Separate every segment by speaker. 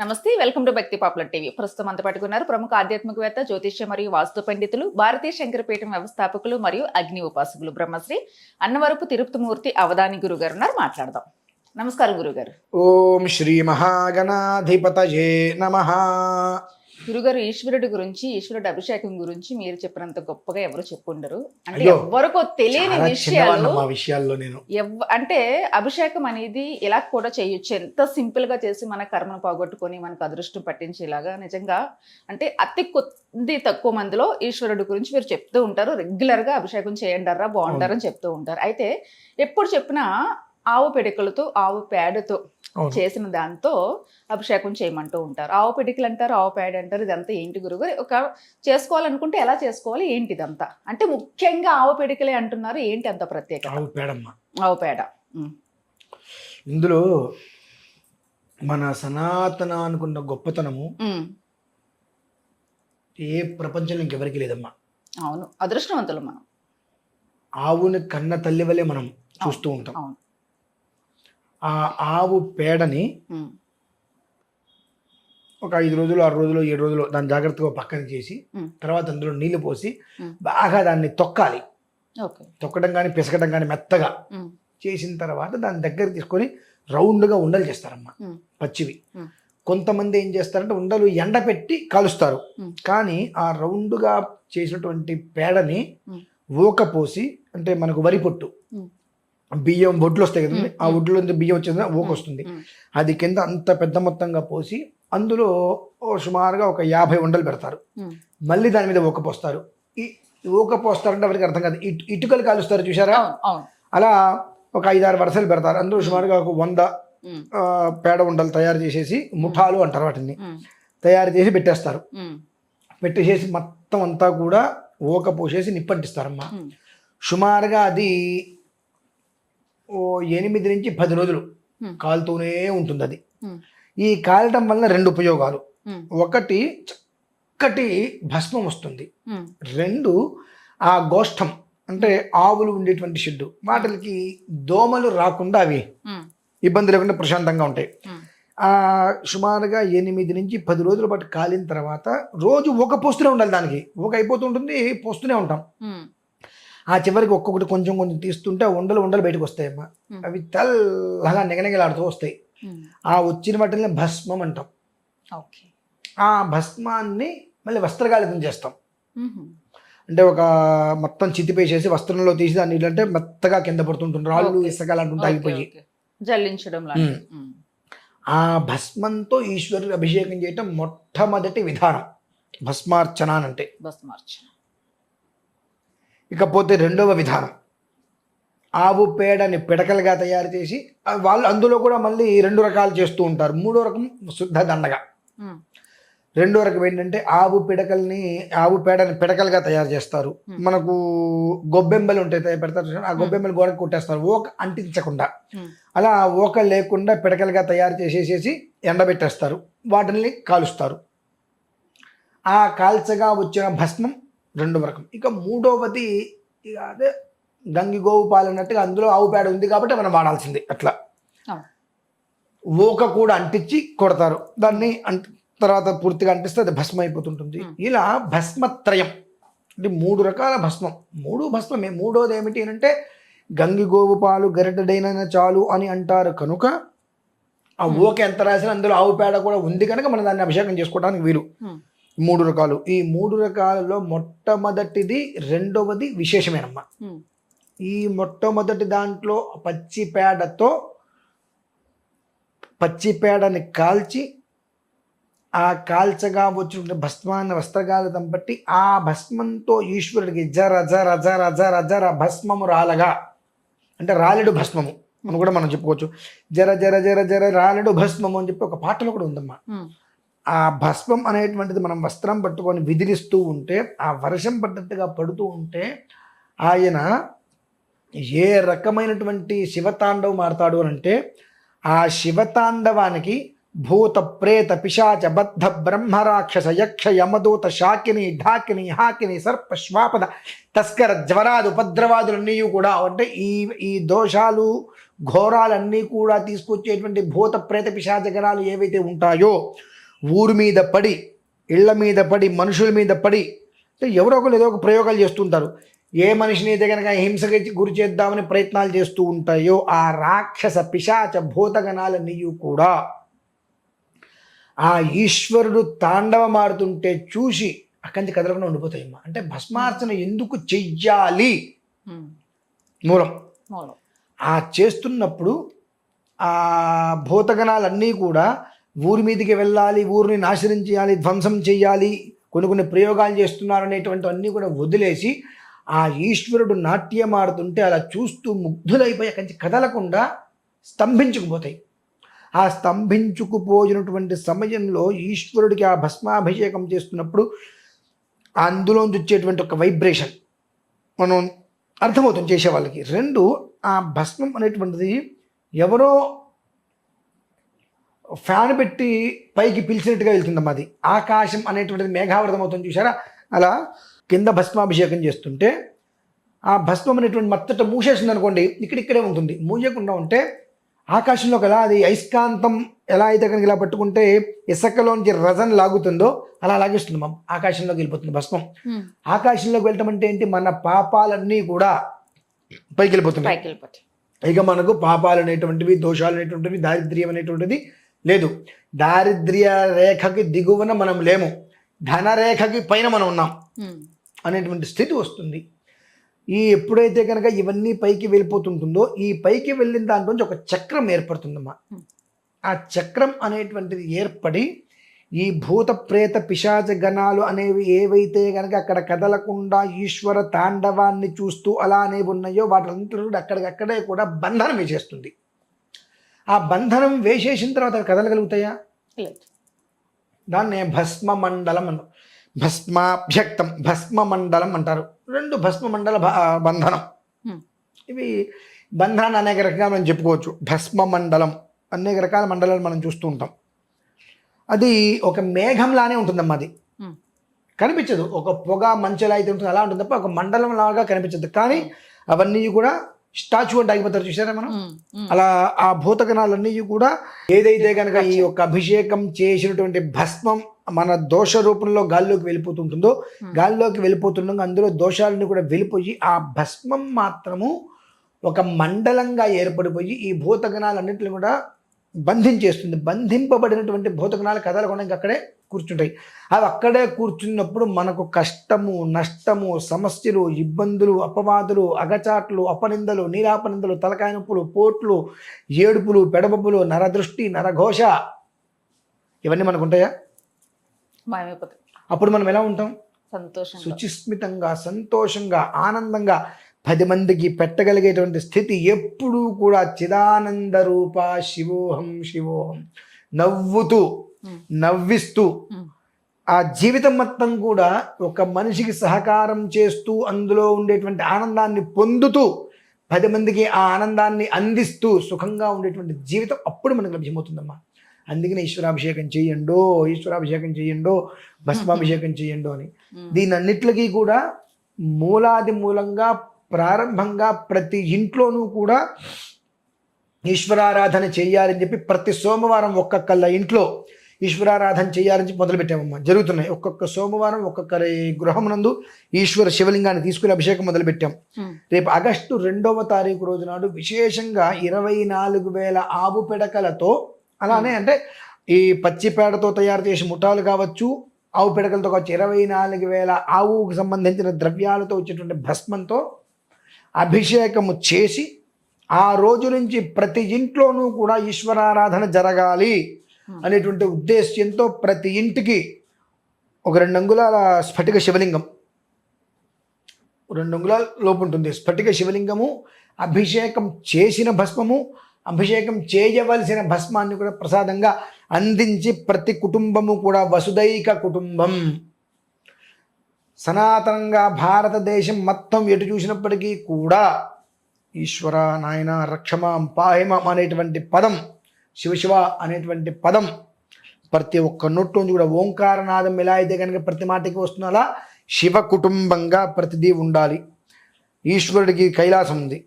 Speaker 1: నమస్తే welcome to Bhakti popular TV. ప్రస్తుతం అంత పట్టుకున్నారు ప్రముఖ ఆధ్యాత్మికవేత్త జ్యోతిష్య మరియు వాస్తు పండితులు భారతీయ శంకరపీఠం వ్యవస్థాపకులు మరియు అగ్ని ఉపాసకులు బ్రహ్మశ్రీ అన్నవరపు తిరుపతిమూర్తి అవధాని గురుగారు ఉన్నారు. మాట్లాడదాం. నమస్కారం గురుగారు.
Speaker 2: ఓం శ్రీ మహాగణాధిపతయే నమ.
Speaker 1: గురుగారు ఈశ్వరుడి గురించి ఈశ్వరుడి అభిషేకం గురించి మీరు చెప్పినంత గొప్పగా ఎవరు చెప్పుండరు. అంటే ఎవరికో తెలియని విషయాలు
Speaker 2: విషయాల్లో నేను.
Speaker 1: అంటే అభిషేకం అనేది ఇలా కూడా చేయొచ్చు. ఎంత సింపుల్గా చేసి మన కర్మను పోగొట్టుకొని మనకు అదృష్టం పట్టించేలాగా నిజంగా అంటే అతి కొద్ది తక్కువ మందిలో ఈశ్వరుడు గురించి మీరు చెప్తూ ఉంటారు. రెగ్యులర్గా అభిషేకం చేయండారా బాగుంటారని చెప్తూ ఉంటారు. అయితే ఎప్పుడు చెప్పినా ఆవు పిడికలతో ఆవు పేడతో. చేసిన దాంతో అభిషేకం చేయమంటూ ఉంటారు. ఆవు పిడికలు అంటారు ఆవు పేడ అంటారు ఇదంతా ఏంటి గురువు ఒక చేసుకోవాలనుకుంటే ఎలా చేసుకోవాలి? ఏంటి ఇదంతా అంటే ముఖ్యంగా ఆవు పిడికలే అంటున్నారు ఏంటి అంత ప్రత్యేకత?
Speaker 2: ఆవు పేడమ్మ.
Speaker 1: ఆవు పేడ.
Speaker 2: ఇందులో మన సనాతన అనుకున్న గొప్పతనము. ఏ ప్రపంచంలో ఇంకెవరికి లేదమ్మా.
Speaker 1: అవును. అదృష్టవంతులు మనం.
Speaker 2: ఆవుని కన్న తల్లి వలె మనం చూస్తూ ఉంటాం.
Speaker 1: అవును.
Speaker 2: ఆ ఆవు పేడని. ఒక ఐదు రోజులు ఆరు రోజులు ఏడు రోజులు దాన్ని జాగ్రత్తగా పక్కన చేసి. తర్వాత అందులో నీళ్ళు పోసి. బాగా దాన్ని తొక్కాలి తొక్కడం కానీ పిసకడం కానీ మెత్తగా. చేసిన తర్వాత దాని దగ్గర తీసుకొని రౌండ్గా ఉండలు చేస్తారమ్మా. పచ్చివి. కొంతమంది ఏం చేస్తారంటే ఉండలు ఎండపెట్టి కాలుస్తారు. కానీ ఆ రౌండ్గా చేసినటువంటి పేడని. ఊక పోసి అంటే మనకు వరి పొట్టు. బియ్యం బొడ్లు వస్తాయి కదండి. ఆ నుంచి బియ్యం వచ్చేది ఊక వస్తుంది. అది కింద అంత పెద్ద మొత్తంగా పోసి అందులో సుమారుగా ఒక యాభై ఉండలు పెడతారు. మళ్ళీ దాని మీద ఊక పోస్తారు. ఈ ఊక పోస్తారంటే ఎవరికి అర్థం కాదు. ఇటు ఇటుకలు కాలుస్తారు చూసారా అలా ఒక ఐదారు వరుసలు పెడతారు. అందులో సుమారుగా ఒక వంద పేడ ఉండలు తయారు చేసేసి ముఠాలు అంటారు వాటిని. తయారు చేసి పెట్టేస్తారు. పెట్టేసేసి మొత్తం అంతా కూడా ఊక పోసేసి నిప్పంటిస్తారమ్మా. సుమారుగా అది ఎనిమిది నుంచి పది రోజులు. కాలుతూనే ఉంటుంది అది. ఈ కాలటం వల్ల రెండు ఉపయోగాలు. ఒకటి చక్కటి భస్మం వస్తుంది. రెండు ఆ గోష్టం అంటే ఆవులు ఉండేటువంటి షెడ్డు వాటికి దోమలు రాకుండా అవి. ఇబ్బంది లేకుండా ప్రశాంతంగా ఉంటాయి సుమారుగా ఎనిమిది నుంచి పది రోజుల పాటు కాలిన తర్వాత రోజు ఒక పోస్తూనే ఉండాలి దానికి ఒక అయిపోతుంటుంది పోస్తూనే ఉంటాం. ఆ చివరికి ఒక్కొక్కటి కొంచెం కొంచెం తీస్తుంటే ఉండలు ఉండలు బయటకు వస్తాయమ్మా. అవి తెల్లగా నిగనిగలాడుతూ వస్తాయి. ఆ వచ్చిన వాటిని భస్మం అంటాం ఆ భస్మాన్ని మళ్ళీ వస్త్రగాలితం చేస్తాం. అంటే ఒక మొత్తం చితిపేసేసి వస్త్రంలో తీసి దాన్ని అంటే మెత్తగా కింద పడుతుంటుంది రాళ్ళు
Speaker 1: Okay.
Speaker 2: ఇసుక అలాంటి
Speaker 1: ఓకే,
Speaker 2: ఆగిపోయి.
Speaker 1: జల్లించడం.
Speaker 2: ఆ భస్మంతో ఈశ్వరుడు అభిషేకం చేయటం మొట్టమొదటి విధానం భస్మార్చన అంటే
Speaker 1: బస్ మార్చ్
Speaker 2: ఇకపోతే రెండవ విధానం. ఆవు పేడని పిడకలుగా తయారు చేసి వాళ్ళు అందులో కూడా మళ్ళీ రెండు రకాలు చేస్తూ ఉంటారు. మూడో రకం శుద్ధ దండగ. రెండో రకం ఏంటంటే ఆవు పిడకల్ని ఆవు పేడని పిడకలుగా తయారు చేస్తారు. మనకు గొబ్బెమ్మలు ఉంటాయి తయారు పెడతారు ఆ గొబ్బెమ్మలు గోడకు కొట్టేస్తారు. ఓక అంటించకుండా. అలా ఓక లేకుండా పిడకలుగా తయారు చేసేసేసి ఎండబెట్టేస్తారు. వాటిని కాలుస్తారు. ఆ కాల్చగా వచ్చిన భస్మం రెండవ రకం ఇక మూడవది ఇక అదే గంగి గోవు పాలు అన్నట్టుగా అందులో ఆవు పేడ ఉంది కాబట్టి మనం వాడాల్సింది అట్లా. ఓక కూడా అంటించి కొడతారు దాన్ని అంట తర్వాత పూర్తిగా అంటిస్తే అది భస్మం అయిపోతుంటుంది. ఇలా భస్మత్రయం అంటే మూడు రకాల భస్మం మూడు భస్మమే మూడోది ఏమిటి అంటే గంగి గోవు పాలు గరిటెడైన చాలు అని అంటారు కనుక ఆ. ఓక ఎంత రాసినా అందులో ఆవు పేడ కూడా ఉంది కనుక మనం దాన్ని అభిషేకం చేసుకోవడానికి వీలు. మూడు రకాలు. ఈ మూడు రకాలలో మొట్టమొదటిది రెండవది విశేషమేనమ్మా. ఈ మొట్టమొదటి దాంట్లో పచ్చి పేడతో పచ్చి పేడని కాల్చి ఆ కాల్చగా వచ్చిన భస్మాన్ని వస్త్రగాలతం బట్టి ఆ భస్మంతో ఈశ్వరుడికి జర జర జర జర జర భస్మము రాలగా. అంటే రాలెడు భస్మము అని కూడా మనం చెప్పుకోవచ్చు. జర జర జర జర రాలెడు భస్మము అని చెప్పి ఒక పాటలో కూడా ఉందమ్మా. ఆ భస్మం అనేటువంటిది మనం వస్త్రం పట్టుకొని విదిలిస్తూ ఉంటే ఆ వర్షం పడ్డట్టుగా పడుతూ ఉంటే ఆయన ఏ రకమైనటువంటి శివతాండవం ఆడతాడు అని అంటే ఆ శివతాండవానికి భూత ప్రేత పిశాచ బద్ధ బ్రహ్మరాక్షస యక్ష యమదూత శాకిని ఢాకిని హాకిని సర్ప శ్వాపద తస్కర జ్వరాది ఉపద్రవాదులన్నీ కూడా అంటే ఈ ఈ దోషాలు ఘోరాలన్నీ కూడా తీసుకొచ్చేటువంటి భూత ప్రేత పిశాచగరాలు ఏవైతే ఉంటాయో ఊరి మీద పడి ఇళ్ళ మీద పడి మనుషుల మీద పడి అంటే ఎవరో ఒకరు ఏదో ఒక ప్రయోగాలు చేస్తుంటారు. ఏ మనిషిని అయితే కనుక హింసకి గురి చేద్దామని ప్రయత్నాలు చేస్తూ ఉంటాయో ఆ రాక్షస పిశాచ భూతగణాలన్నీ కూడా. ఆ ఈశ్వరుడు తాండవమాడుతుంటే చూసి అక్కడి నుంచి కదలకుండా ఉండిపోతాయమ్మా అంటే భస్మార్చన ఎందుకు చెయ్యాలి? మూలం. ఆ చేస్తున్నప్పుడు ఆ భూతగణాలన్నీ కూడా ఊరి మీదకి వెళ్ళాలి ఊరిని నాశనం చేయాలి ధ్వంసం చేయాలి కొన్ని కొన్ని ప్రయోగాలు చేస్తున్నారు అనేటువంటి అన్నీ కూడా వదిలేసి ఆ ఈశ్వరుడు నాట్యం ఆడుతుంటే అలా చూస్తూ ముగ్ధులైపోయి అక్కడి నుంచి కదలకుండా స్తంభించుకుపోతాయి. ఆ స్తంభించుకుపోయినటువంటి సమయంలో ఈశ్వరుడికి ఆ భస్మాభిషేకం చేస్తున్నప్పుడు అందులోంచి వచ్చేటువంటి ఒక వైబ్రేషన్ మనం అర్థమవుతుంది చేసే వాళ్ళకి. రెండు ఆ భస్మం అనేటువంటిది ఎవరో ఫ్యాన్ పెట్టి పైకి పిలిచినట్టుగా వెళ్తుందమ్మా అది. ఆకాశం అనేటువంటిది మేఘావృతం అవుతుంది చూసారా అలా కింద భస్మాభిషేకం చేస్తుంటే ఆ భస్మం అనేటువంటి మత్తట మూసేసింది అనుకోండి ఇక్కడిక్కడే ఉంటుంది. మూయకుండా ఉంటే ఆకాశంలో కదా అది అయస్కాంతం ఎలా అయితే కనుక ఇలా పట్టుకుంటే ఇసుకలోంచి రజన్ లాగుతుందో అలా లాగేస్తుంది మా ఆకాశంలోకి వెళ్ళిపోతుంది భస్మం. ఆకాశంలోకి వెళ్ళటం అంటే ఏంటి? మన పాపాలన్నీ కూడా పైకి వెళ్ళిపోతున్నాయి.
Speaker 1: పైకి వెళ్ళిపోతాయి.
Speaker 2: ఇక మనకు పాపాలు అనేటువంటివి దోషాలు అనేటువంటివి దారిద్ర్యం అనేటువంటిది లేదు. దారిద్ర్య రేఖకి దిగువన మనం లేము. ధనరేఖకి పైన మనం ఉన్నాం. అనేటువంటి స్థితి వస్తుంది. ఈ ఎప్పుడైతే కనుక ఇవన్నీ పైకి వెళ్ళిపోతుంటుందో ఈ పైకి వెళ్ళిన దాంట్లోంచి ఒక చక్రం ఏర్పడుతుందమ్మా. ఆ చక్రం అనేటువంటిది ఏర్పడి ఈ భూత ప్రేత పిశాచ గణాలు అనేవి ఏవైతే కనుక అక్కడ కదలకుండా ఈశ్వర తాండవాన్ని చూస్తూ అలానే ఉన్నాయో వాటింతా కూడా అక్కడికక్కడే కూడా బంధనం వేసేస్తుంది ఆ బంధనం వేసేసిన తర్వాత అవి కదలగలుగుతాయా? దాన్నే భస్మ మండలం అన్నారు భస్మాభ్యక్తం భస్మ మండలం అంటారు. రెండు భస్మ మండల బంధనం. ఇవి బంధనాన్ని అనేక రకంగా మనం చెప్పుకోవచ్చు. భస్మ మండలం అనేక రకాల మండలాలు మనం చూస్తూ ఉంటాం. అది ఒక మేఘంలానే ఉంటుందమ్మా అది. కనిపించదు. ఒక పొగ మంచులా అయితే ఉంటుంది అలా ఉంటుంది తప్ప ఒక మండలం లాగా కనిపించదు. కానీ అవన్నీ కూడా స్టాచ్యూ అంటే ఆగిపోతారు చూసారా మనం. అలా ఆ భూతగణాలన్నీ కూడా ఏదైతే కనుక ఈ యొక్క అభిషేకం చేసినటువంటి భస్మం మన దోష రూపంలో గాల్లోకి వెళ్ళిపోతుంటుందో. గాల్లోకి వెళ్ళిపోతుండగా అందులో దోషాలన్నీ కూడా వెళ్ళిపోయి ఆ భస్మం మాత్రము ఒక మండలంగా ఏర్పడిపోయి ఈ భూతగణాలన్నింటిని కూడా బంధించేస్తుంది. బంధింపబడినటువంటి భూతగణాలు కదలకుండా ఇంక అక్కడే కూర్చుంటాయి. అవి అక్కడే కూర్చున్నప్పుడు మనకు కష్టము నష్టము సమస్యలు ఇబ్బందులు అపవాదులు అగచాట్లు అపనిందలు నీరాపనిందలు తలకాయ నొప్పులు పోట్లు ఏడుపులు పెడబొబ్బులు నరదృష్టి నరఘోష ఇవన్నీ మనకు ఉంటాయా అప్పుడు మనం ఎలా ఉంటాం?
Speaker 1: సంతోషంగా.
Speaker 2: శుచిస్మితంగా సంతోషంగా ఆనందంగా పది మందికి పెట్టగలిగేటువంటి స్థితి ఎప్పుడూ కూడా చిదానంద రూప శివోహం శివోహం నవ్వుతూ. నవ్విస్తూ. ఆ జీవితం మొత్తం కూడా ఒక మనిషికి సహకారం చేస్తూ అందులో ఉండేటువంటి ఆనందాన్ని పొందుతూ పది మందికి ఆ ఆనందాన్ని అందిస్తూ సుఖంగా ఉండేటువంటి జీవితం అప్పుడు మనకు లభ్యమవుతుందమ్మా అందుకనే ఈశ్వరాభిషేకం చేయండో ఈశ్వరాభిషేకం చేయండో భస్మాభిషేకం చేయండో అని
Speaker 1: ఉమ్.
Speaker 2: దీని అన్నిటికీ కూడా మూలాది మూలంగా ప్రారంభంగా ప్రతి ఇంట్లోనూ కూడా ఈశ్వరారాధన చేయాలని చెప్పి ప్రతి సోమవారం ఒక్కొక్కళ్ళ ఇంట్లో ఈశ్వరారాధన చేయాలని చెప్పి మొదలుపెట్టామమ్మా. జరుగుతున్నాయి. ఒక్కొక్క సోమవారం ఒక్కొక్కరి గృహమునందు ఈశ్వర శివలింగాన్ని తీసుకుని అభిషేకం మొదలుపెట్టాం. రేపు ఆగస్టు రెండవ తారీఖు రోజు నాడు విశేషంగా ఇరవై నాలుగు వేల ఆవు పిడకలతో అలానే అంటే ఈ పచ్చి పేడతో తయారు చేసి ముఠాలు కావచ్చు ఆవు పిడకలతో కావచ్చు ఇరవై నాలుగు వేల ఆవుకు సంబంధించిన ద్రవ్యాలతో వచ్చేటువంటి భస్మంతో అభిషేకము చేసి ఆ రోజు నుంచి ప్రతి ఇంట్లోనూ కూడా ఈశ్వరారాధన జరగాలి అనేటువంటి ఉద్దేశ్యంతో ప్రతి ఇంటికి ఒక రెండు అంగుళాల స్ఫటిక శివలింగం. రెండు అంగుళాల లోపు ఉంటుంది. స్ఫటిక శివలింగము అభిషేకం చేసిన భస్మము అభిషేకం చేయవలసిన భస్మాన్ని కూడా ప్రసాదంగా అందించి ప్రతి కుటుంబము కూడా వసుదైక కుటుంబం. సనాతనంగా భారతదేశం మొత్తం ఎటు చూసినప్పటికీ కూడా ఈశ్వర నాయన రక్షమాం పాహిమం అనేటువంటి పదం శివశివ అనేటువంటి పదం ప్రతి ఒక్క నోట్లోంచి కూడా ఓంకారనాదం ఎలా అయితే కనుక ప్రతి మాటకి వస్తున్నలా అలా శివ కుటుంబంగా ప్రతిదీ ఉండాలి. ఈశ్వరుడికి కైలాసం ఉంది.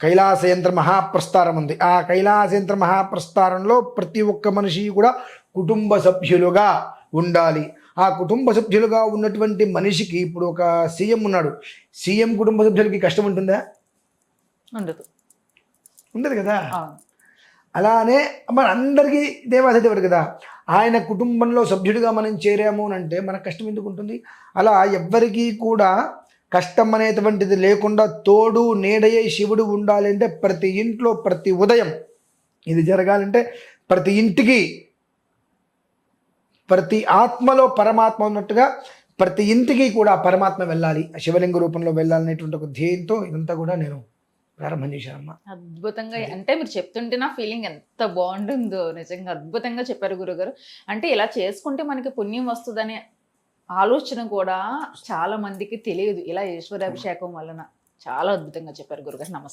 Speaker 2: కైలాసయంత్ర మహాప్రస్థారం ఉంది. ఆ కైలాసయంత్ర మహాప్రస్థారంలో ప్రతి ఒక్క మనిషి కూడా కుటుంబ సభ్యులుగా ఉండాలి. ఆ కుటుంబ సభ్యులుగా ఉన్నటువంటి మనిషికి ఇప్పుడు ఒక సీఎం ఉన్నాడు. సీఎం కుటుంబ సభ్యులకి కష్టం ఉంటుందా?
Speaker 1: ఉండదు.
Speaker 2: ఉండదు కదా? అలానే మన అందరికీ దేవాధిదేవుడు కదా? ఆయన కుటుంబంలో సభ్యుడిగా మనం చేరాము అని అంటే మనకు కష్టం ఎందుకు ఉంటుంది? అలా ఎవ్వరికీ కూడా కష్టం అనేటువంటిది లేకుండా తోడు నీడయ్యే శివుడు ఉండాలి అంటే ప్రతి ఇంట్లో ప్రతి ఉదయం ఇది జరగాలంటే ప్రతి ఇంటికి ప్రతి ఆత్మలో పరమాత్మ ఉన్నట్టుగా ప్రతి ఇంటికి కూడా పరమాత్మ వెళ్ళాలి. ఆ శివలింగ రూపంలో వెళ్ళాలనేటువంటి ఒక ధ్యేయంతో ఇదంతా కూడా నేను ప్రారంభం చేశానమ్మా.
Speaker 1: అద్భుతంగా అంటే మీరు చెప్తుంటే నా ఫీలింగ్ ఎంత బాగుంటుందో నిజంగా అద్భుతంగా చెప్పారు గురుగారు. అంటే ఇలా చేసుకుంటే మనకి పుణ్యం వస్తుందనే ఆలోచన కూడా చాలా మందికి తెలియదు. ఇలా ఈశ్వరాభిషేకం వలన. చాలా అద్భుతంగా చెప్పారు గురుగారు. నమస్తే.